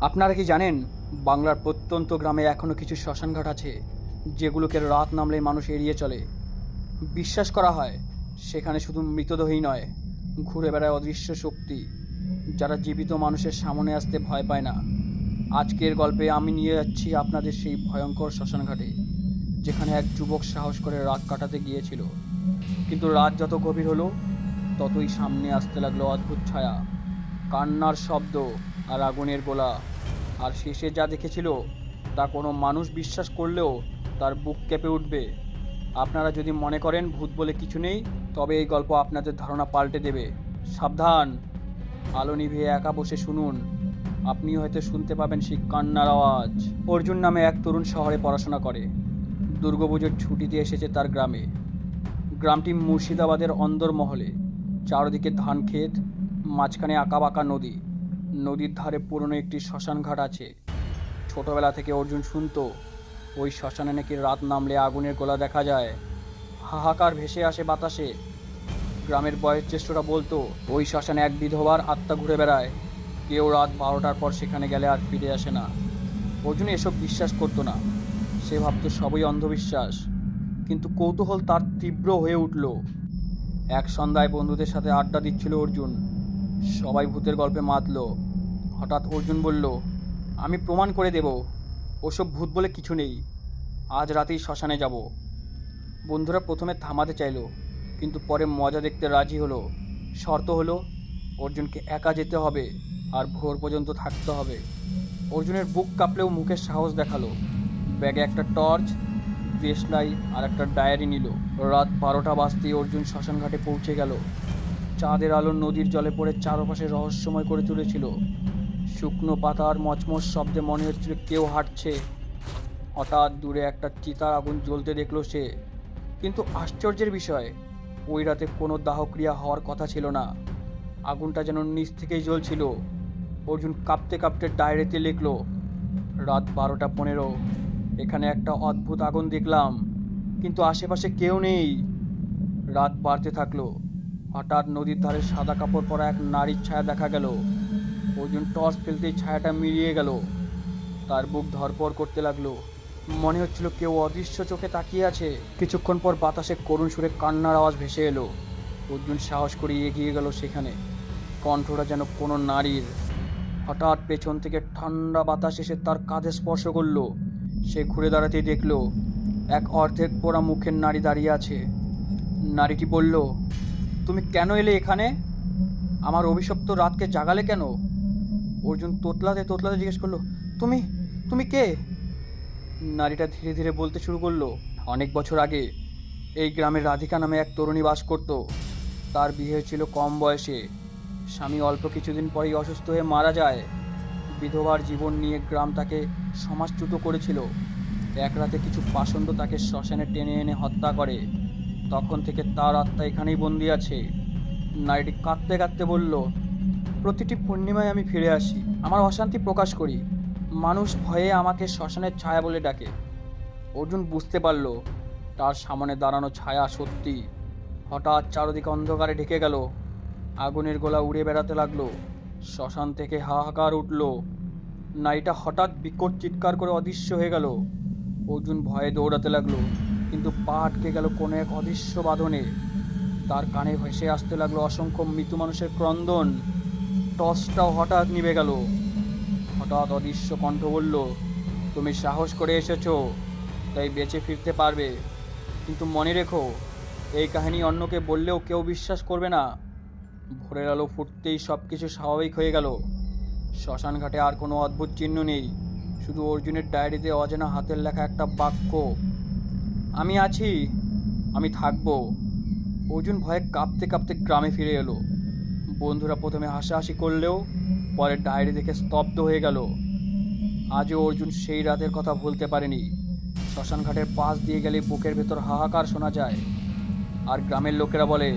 আপনারা কি জানেন, বাংলার প্রত্যন্ত গ্রামে এখনও কিছু শ্মশানঘাট আছে, যেগুলোকে রাত নামলে মানুষ এড়িয়ে চলে। বিশ্বাস করা হয়, সেখানে শুধু মৃতদেহই নয়, ঘুরে বেড়ায় অদৃশ্য শক্তি, যারা জীবিত মানুষের সামনে আসতে ভয় পায় না। আজকের গল্পে আমি নিয়ে যাচ্ছি আপনাদের সেই ভয়ঙ্কর শ্মশানঘাটে যেখানে এক যুবক সাহস করে রাত কাটাতে গিয়েছিল। কিন্তু রাত যত গভীর হলো, ততই সামনে আসতে লাগল অদ্ভুত ছায়া, কান্নার শব্দ আর আগুনের গোলা। আর শেষে যা দেখেছিল, তা কোনো মানুষ বিশ্বাস করলেও তার বুক কেঁপে উঠবে। আপনারা যদি মনে করেন ভূত বলে কিছু নেই, তবে এই গল্প আপনাদের ধারণা পাল্টে দেবে। সাবধান! আলো নিভিয়ে একা বসে শুনুন। আপনি হয়তো শুনতে পাবেন সেই কান্নার আওয়াজ। অর্জুন নামে এক তরুণ শহরে পড়াশোনা করে। দুর্গাপুজোর ছুটিতে এসেছে তার গ্রামে। গ্রামটি মুর্শিদাবাদের অন্দরমহলে। চারদিকে ধান ক্ষেত মাঝখানে আঁকাবাঁকা নদী। নদীর ধারে পুরনো একটি শ্মশান ঘাট আছে। ছোটবেলা থেকে অর্জুন শুনতো, ওই শ্মশানে নাকি রাত নামলে আগুনের গোলা দেখা যায়। হাহাকার ভেসে আসে বাতাসে। গ্রামের বয়োজ্যেষ্ঠরা বলতো, ওই শ্মশানে এক বিধবার আত্মা ঘুরে বেড়ায়। কেউ রাত বারোটার পর সেখানে গেলে আর ফিরে আসে না। অর্জুন এসব বিশ্বাস করতো না। সে ভাবতো সবই অন্ধবিশ্বাস। কিন্তু কৌতূহল তার তীব্র হয়ে উঠল। এক সন্ধ্যায় বন্ধুদের সাথে আড্ডা দিচ্ছিল অর্জুন। সবাই ভূতের গল্পে মাতলো। হঠাৎ অর্জুন বলল, আমি প্রমাণ করে দেব, ওসব ভূত বলে কিছু নেই। আজ রাতেই শ্মশানে যাব। বন্ধুরা প্রথমে থামাতে চাইলো, কিন্তু পরে মজা দেখতে রাজি হলো। শর্ত হলো, অর্জুনকে একা যেতে হবে আর ভোর পর্যন্ত থাকতে হবে। অর্জুনের বুক কাঁপলেও মুখে সাহস দেখাল। ব্যাগে একটা টর্চ দেশলাই আর একটা ডায়েরি নিল। রাত বারোটা বাজতেই অর্জুন শ্মশানঘাটে পৌঁছে গেল। চাঁদের আলো নদীর জলে পড়ে চারপাশে রহস্যময় করে তুলেছিল। শুকনো পাতার মচমচ শব্দে মনে হচ্ছিল কেউ হাঁটছে। হঠাৎ দূরে একটা চিতার আগুন জ্বলতে দেখল সে। কিন্তু আশ্চর্যের বিষয়, ওই রাতে কোনো দাহক্রিয়া হওয়ার কথা ছিল না। আগুনটা যেন নিচ থেকেই জ্বলছিল। অর্জুন কাঁপতে কাঁপতে ডায়েরিতে লিখলো, রাত বারোটা পনেরো, এখানে একটা অদ্ভুত আগুন দেখলাম, কিন্তু আশেপাশে কেউ নেই। রাত বাড়তে থাকল। হঠাৎ নদীর ধারে সাদা কাপড় পরা এক নারীর ছায়া দেখা গেল। অর্জুন টর্চ ফেলতেই ছায়াটা মিলিয়ে গেল। তার বুক ধরপড় করতে লাগল। মনে হচ্ছিল কেউ অদৃশ্য চোখে তাকিয়ে আছে। কিছুক্ষণ পর বাতাসে করুণ সুরে কান্নার আওয়াজ ভেসে এলো। অর্জুন সাহস করে এগিয়ে গেল সেখানে। কণ্ঠটা যেন কোনো নারীর। হঠাৎ পেছন থেকে ঠান্ডা বাতাস এসে তার কাঁধে স্পর্শ করল। সে ঘুরে দাঁড়াতেই দেখল, এক অর্ধেক পোড়া মুখের নারী দাঁড়িয়ে আছে। নারীটি বলল তুমি কেন এলে এখানে? আমার অভিশপ্ত রাতকে জাগালে কেন? অর্জুন তোতলাতে তোতলাতে জিজ্ঞেস করল, তুমি তুমি কে? নারীটা ধীরে ধীরে বলতে শুরু করল, অনেক বছর আগে এই গ্রামের রাধিকা নামে এক তরুণী বাস করত। তার বিয়ে ছিল কম বয়সে। স্বামী অল্প কিছুদিন পরেই অসুস্থ হয়ে মারা যায়। বিধবার জীবন নিয়ে গ্রাম তাকে সমাজচ্যুত করেছিল। এক রাতে কিছু পাষণ্ড তাকে শ্মশানে টেনে এনে হত্যা করে। তখন থেকে তার আত্মা এখানেই বন্দি আছে। নারীটি কাঁদতে কাঁদতে বলল, প্রতিটি পূর্ণিমায় আমি ফিরে আসি, আমার অশান্তি প্রকাশ করি। মানুষ ভয়ে আমাকে শ্মশানের ছায়া বলে ডাকে। অর্জুন বুঝতে পারল, তার সামনে দাঁড়ানো ছায়া সত্যি। হঠাৎ চারদিকে অন্ধকারে ঢেকে গেল। আগুনের গোলা উড়ে বেড়াতে লাগল। শ্মশান থেকে হাহাকার উঠল। নারীটা হঠাৎ বিকট চিৎকার করে অদৃশ্য হয়ে গেল। অর্জুন ভয়ে দৌড়াতে লাগল। কিন্তু পা আটকে গেল কোনো এক অদৃশ্য বাঁধনে। তার কানে ভেসে আসতে লাগল অসংখ্য মৃত মানুষের ক্রন্দন। টসটাও হঠাৎ নিভে গেল। হঠাৎ অদৃশ্য কণ্ঠ বলল, তুমি সাহস করে এসেছ, তাই বেঁচে ফিরতে পারবে। কিন্তু মনে রেখো, এই কাহিনী অন্যকে বললেও কেউ বিশ্বাস করবে না। ভোরের আলো ফুটতেই সব কিছু স্বাভাবিক হয়ে গেল। শ্মশান ঘাটে আর কোনো অদ্ভুত চিহ্ন নেই। শুধু অর্জুনের ডায়েরিতে অজানা হাতের লেখা একটা বাক্য। আমি আছি, আমি থাকব। অর্জুন ভয়ে কাঁপতে কাঁপতে গ্রামে ফিরে এলো। বন্ধুরা প্রথমে হাসাহাসি করলেও পরে ডায়েরি দেখে স্তব্ধ হয়ে গেল। আজও অর্জুন সেই রাতের কথা ভুলতে পারেনি। শ্মশানঘাটের পাশ দিয়ে গেলে বুকের ভেতর হাহাকার শোনা যায়। আর গ্রামের লোকেরা বলে,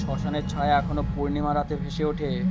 শ্মশানের ছায়া এখনও পূর্ণিমা রাতে ভেসে ওঠে।